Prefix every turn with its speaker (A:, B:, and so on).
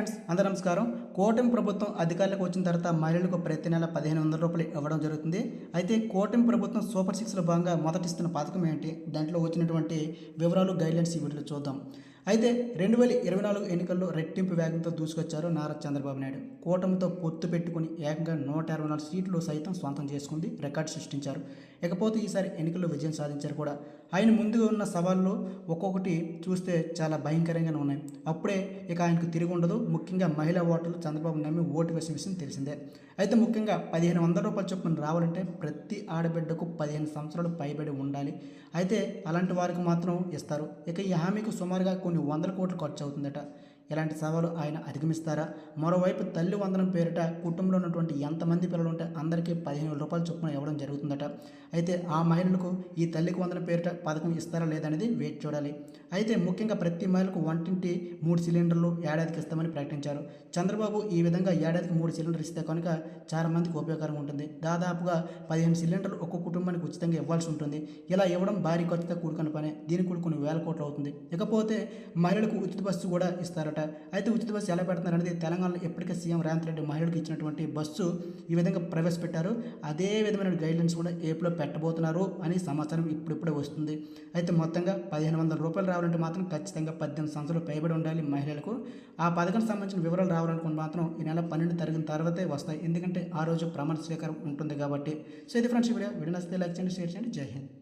A: Friends అందరూ నమస్కారం. కూటమి ప్రభుత్వం అధికారులకు వచ్చిన తర్వాత మహిళలకు ప్రతి నెల పదిహేను వందల రూపాయలు ఇవ్వడం జరుగుతుంది. అయితే కూటమి ప్రభుత్వం సూపర్ సిక్స్లో భాగంగా మొదటిస్తున్న పథకం ఏంటి? దాంట్లో వచ్చినటువంటి వివరాలు గైడ్లైన్స్ ఈ వీడియోలో చూద్దాం. అయితే రెండు వేల ఇరవై నాలుగు ఎన్నికల్లో రెట్టింపు వేగంతో దూసుకొచ్చారు నారా చంద్రబాబు నాయుడు. కూటమితో పొత్తు పెట్టుకుని ఏకంగా నూట ఇరవై నాలుగు సీట్లు సైతం సొంతం చేసుకుంది రికార్డు సృష్టించారు. ఇకపోతే ఈసారి ఎన్నికల్లో విజయం సాధించారు కూడా. ఆయన ముందుగా ఉన్న సవాళ్ళు ఒక్కొక్కటి చూస్తే చాలా భయంకరంగానే ఉన్నాయి. అప్పుడే ఇక ఆయనకు తిరిగి ఉండదు. ముఖ్యంగా మహిళా ఓటర్లు చంద్రబాబు నమ్మి ఓటు వేసిన విషయం తెలిసిందే. అయితే ముఖ్యంగా పదిహేను వందల రూపాయలు చొప్పున రావాలంటే ప్రతి ఆడబిడ్డకు పదిహేను సంవత్సరాలు పైబడి ఉండాలి. అయితే అలాంటి వారికి మాత్రం ఇస్తారు. ఇక ఈ హామీకి సుమారుగా కొన్ని వందల కోట్లు ఖర్చు అవుతుందట ఇలాంటి సవాలు ఆయన అధిగమిస్తారా? మరోవైపు తల్లి వందనం పేరిట కుటుంబంలో ఉన్నటువంటి ఎంతమంది పిల్లలు ఉంటే అందరికీ పదిహేను వేల చొప్పున ఇవ్వడం జరుగుతుందట. అయితే ఆ మహిళలకు ఈ తల్లికి వందన పేరిట పథకం ఇస్తారా లేదనేది వేచి చూడాలి. అయితే ముఖ్యంగా ప్రతి మహిళకు వంటింటి మూడు సిలిండర్లు ఏడాదికి ఇస్తామని ప్రకటించారు. చంద్రబాబు ఈ విధంగా ఏడాదికి మూడు సిలిండర్ ఇస్తే కనుక చాలా మందికి ఉపయోగకరంగా ఉంటుంది. దాదాపుగా పదిహేను సిలిండర్లు ఒక్కొక్క కుటుంబానికి ఉచితంగా ఇవ్వాల్సి ఉంటుంది. ఇలా ఇవ్వడం భారీ ఖర్చుతో కూడుకున్న పని. దీనికి కూడా కొన్ని వేల కోట్లు అవుతుంది. ఇకపోతే మహిళలకు ఉచిత బస్సు కూడా ఇస్తారట. అయితే ఉచిత బస్సు ఎలా పెడుతున్నారు అనేది తెలంగాణలో ఇప్పటికే సీఎం రేవంత్ రెడ్డి మహిళలకు ఇచ్చినటువంటి బస్సు ఈ విధంగా ప్రవేశపెట్టారు. అదే విధమైన గైడ్లైన్స్ కూడా ఏపీలో పెట్టబోతున్నారు అని సమాచారం ఇప్పుడిప్పుడే వస్తుంది. అయితే మొత్తంగా పదిహేను వందల రూపాయలు రావాలంటే మాత్రం ఖచ్చితంగా పద్దెనిమిది సంవత్సరాలు పైబడి ఉండాలి మహిళలకు. ఆ పథకానికి సంబంధించిన వివరాలు రావాలనుకుంటే మాత్రం ఈ నెల పన్నెండు తరిగిన తర్వాతే వస్తాయి. ఎందుకంటే ఆ రోజు ప్రమాణ స్వీకారం ఉంటుంది కాబట్టి. సో ఇది ఫ్రెండ్స్ వీడియో. వీడియో నచ్చితే లైక్ చేయండి షేర్ చేయండి. జై హింద్.